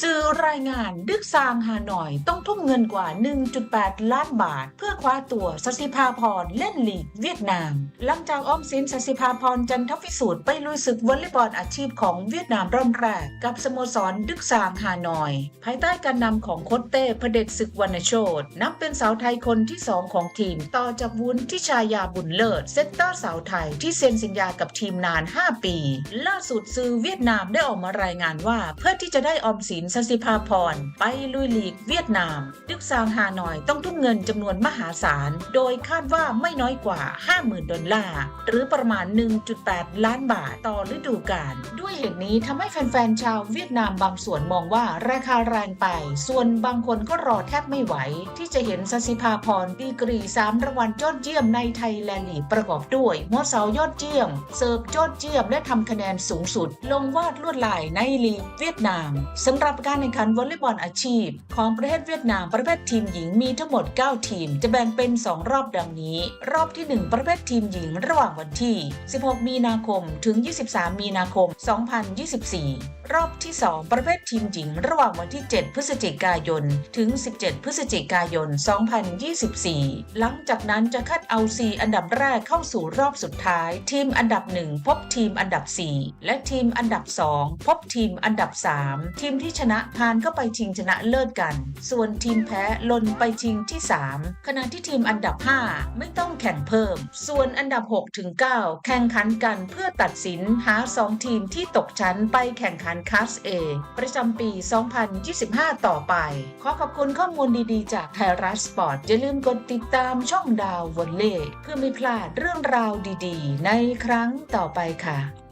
สื่อรายงานดึกซางฮานอยต้องทุ่มเงินกว่า 1.8 ล้านบาท เพื่อคว้าตัวสสิภาพรเล่นลีกเวียดนาม หลังจากอ้อมสินสสิภาพรจันทวิสูตรไปลุยศึกวอลเลย์บอลอาชีพของเวียดนามรอบแรก กับสโมสรดึกซางฮานอย ภายใต้การนำของโคชเต้พเดชศึกวรรณโชตนับเป็นสาวไทยคนที่ 2 ของทีม ต่อจากวุ้นทิชายาบุญเลิศเซตเตอร์สาวไทยที่เซ็นสัญญากับทีมนาน 5 ปี ล่าสุดสื่อเวียดนามได้ออกมารายงานว่าเพื่อที่จะได้ออมสินสสิภาพร ไปลุยลีกเวียดนาม ดึกซางฮานอยต้องทุ่มเงินจำนวนมหาศาล โดยคาดว่าไม่น้อยกว่า 50,000 ดอลลาร์ หรือประมาณ 1.8 ล้านบาทต่อฤดูกาล ด้วยเหตุนี้ทำให้แฟนๆ ชาวเวียดนามบางส่วนมองว่าราคาแรงไป ส่วนบางคนก็รอแทบไม่ไหว ที่จะเห็นสสิภาพรดีกรี 3รางวัลยอดเยี่ยมในไทยแลนด์ลีกประกอบด้วยหัวเสายอดเยี่ยม เสิร์ฟยอดเยี่ยมและทำคะแนนสูงสุด ลงวาดลวดลายในลีกเวียดนามสำหรับการแข่งขันวอลเลย์บอลอาชีพ ของประเทศเวียดนามประเภททีมหญิงมีทั้งหมด 9 ทีม จะแบ่งเป็น 2 รอบดังนี้ รอบที่ 1 ประเภททีมหญิงระหว่างวันที่ 16 มีนาคม ถึง 23 มีนาคม 2024 รอบที่ 2 ประเภททีมหญิงระหว่างวันที่ 7 พฤศจิกายน ถึง 17 พฤศจิกายน 2024 หลังจากนั้นจะคัดเอา 4 อันดับแรกเข้าสู่รอบสุดท้าย ทีมอันดับ 1 พบทีมอันดับ 4 และทีมอันดับ 2 พบทีมอันดับ 3 ทีมที่ชนะผ่านเข้าไปชิงชนะเลิศกัน ส่วนทีมแพ้ลนไปชิงที่ 3 ขณะที่ทีมอันดับ 5 ไม่ต้องแข่งเพิ่ม ส่วนอันดับ6ถึง9แข่งขันกันเพื่อตัดสินหา 2 ทีมที่ตกชั้นไปแข่งขันคัสเอประจำปี 2025 ต่อไป ขอขอบคุณข้อมูลดีๆ จากไทยรัฐสปอร์ตอย่าลืมกดติดตามช่องดาววอลเล่เพื่อไม่พลาดเรื่องราวดีๆ ในครั้งต่อไปค่ะ